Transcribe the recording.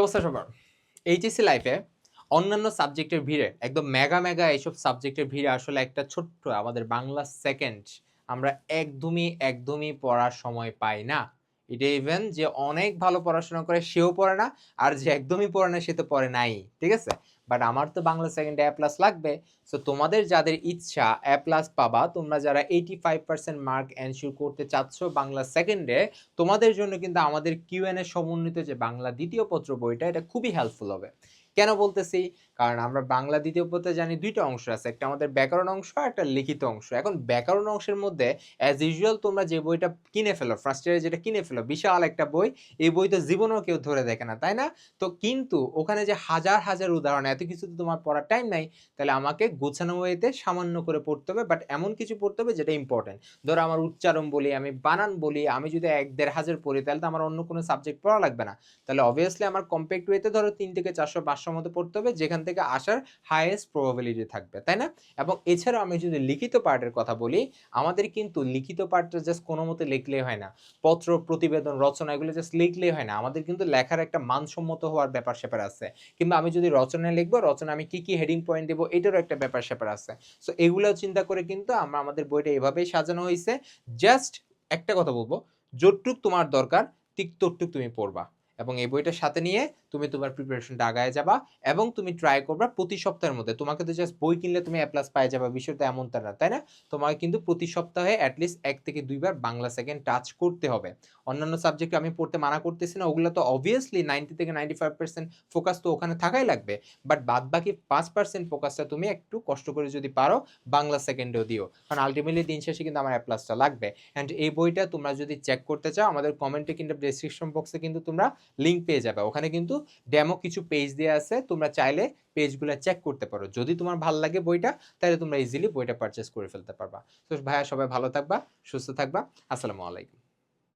অবস্থা সবার? এইচএসসি লাইফে অন্যান্য সাবজেক্টের ভিড়ে, একদম মেগা মেগা এইসব সাবজেক্টের ভিড়ে আসলে একটা ছোট্ট আমাদের বাংলা সেকেন্ড আমরা একদমই একদমই পড়ার সময় পাই না। এটা ইভেন যে অনেক ভালো পড়াশোনা করে সেও পড়ে না, আর যে একদমই পড়ে না সে তো পড়ে নাই, ঠিক আছে? বাট আমার তো বাংলা সেকেন্ডে এ প্লাস লাগবে সো তোমাদের যাদের ইচ্ছা এ প্লাস পাবা, তোমরা যারা eighty five percent mark ensure করতে চাচ্ছ বাংলা সেকেন্ডে তোমাদের জন্য কিন্তু আমাদের কিউএনএ সমন্বিত যে বাংলা দ্বিতীয় পত্র বইটা, এটা খুবই হেল্পফুল হবে। কেন বলতেছি? কারণ আমরা বাংলা দ্বিতীয় পত্রে জানি দুইটা অংশ আছে, একটা আমাদের ব্যাকরণ অংশ আর একটা লিখিত অংশ। এখন ব্যাকরণ অংশের মধ্যে অ্যাজ ইউজুয়াল তোমরা যে বইটা কিনে ফেলো ফার্স্ট ইয়ারে যেটা কিনে ফেলো, বিশাল একটা বই, এই বই তো জীবনেও কেউ ধরে দেখে না, তাই না? তো কিন্তু ওখানে যে হাজার হাজার উদাহরণ, এত কিছু তো তোমার পড়ার টাইম নাই, তাহলে আমাকে গোছানো ওয়েতে সামান্য করে পড়তে হবে বাট এমন কিছু পড়তে হবে যেটা ইম্পর্টেন্ট ধরো আমার উচ্চারণ বলি, আমি বানান বলি, আমি যদি এক, দেড় হাজার পড়ি, তাহলে তো আমার অন্য কোনো সাবজেক্ট পড়া লাগবে না। তাহলে অবভিয়াসলি আমার কম্প্যাক্ট ওয়েতে ধরো তিন থেকে চারশো, পাঁচশো মতো পড়তে হবে, যেখান থেকে আসার হাইয়েস্ট প্রবাবিলিটি থাকবে, তাই না? এবং এছাড়াও আমি যদি লিখিত পার্টের কথা বলি, আমাদের কিন্তু লিখিত পার্টটা জাস্ট কোনো মতে লিখলেই হয় না। পত্র, প্রতিবেদন, রচনা এগুলো জাস্ট লিখলেই হয় না। আমাদের কিন্তু লেখার একটা মানসম্মত হওয়ার ব্যাপার স্যাপার আছে। কিংবা আমি যদি রচনায় লিখব রচনা আমি কি কি হেডিং পয়েন্ট দেবো, এটারও একটা ব্যাপার স্যাপার আছে। সো এগুলো চিন্তা করে কিন্তু আমরা আমাদের বইটা এভাবেই সাজানো হয়েছে জাস্ট একটা কথা বলব, যতটুক তোমার দরকার ঠিক ততটুক তুমি পড়বা। এবং এই বইটার সাথে নিয়ে তুমি তোমার প্রিপারেশনটা আগায় যাবা এবং তুমি ট্রাই করবা প্রতি সপ্তাহের মধ্যে। তোমাকে তো জাস্ট বই কিনলে তুমি এ প্লাস পাই যাবা, বিষয়টা এমনটা না, তাই না? তোমাকে কিন্তু প্রতি সপ্তাহে অ্যাটলিস্ট এক থেকে দুইবার বাংলা সেকেন্ড টাচ করতে হবে। অন্যান্য সাবজেক্টে আমি পড়তে মানা করতেছি না, ওগুলো তো অবভিয়াসলি নাইনটি থেকে নাইনটি ফাইভ পার্সেন্ট ফোকাস তো ওখানে থাকাই লাগবে। বাট বাদ বাকি পাঁচ পার্সেন্ট ফোকাসটা তুমি একটু কষ্ট করে যদি পারো, বাংলা সেকেন্ডেও দিও। কারণ আলটিমেটলি দিন শেষে কিন্তু আমার প্লাসটা লাগবে। অ্যান্ড এই বইটা তোমরা যদি চেক করতে চাও, আমাদের কমেন্টে কিন্তু ডেসক্রিপশন বক্সে কিন্তু তোমরা লিঙ্ক পেয়ে যাবে। ওখানে কিন্তু ডেমো কিছু পেজ দেওয়া আছে, তোমরা চাইলে পেজগুলো চেক করতে পারো। যদি তোমার ভালো লাগে বইটা তাহলে তোমরা ইজিলি বইটা পারচেস করে ফেলতে পারবা। তো ভাইয়া সবাই ভালো থাকবা, সুস্থ থাকবা। আসসালামু আলাইকুম।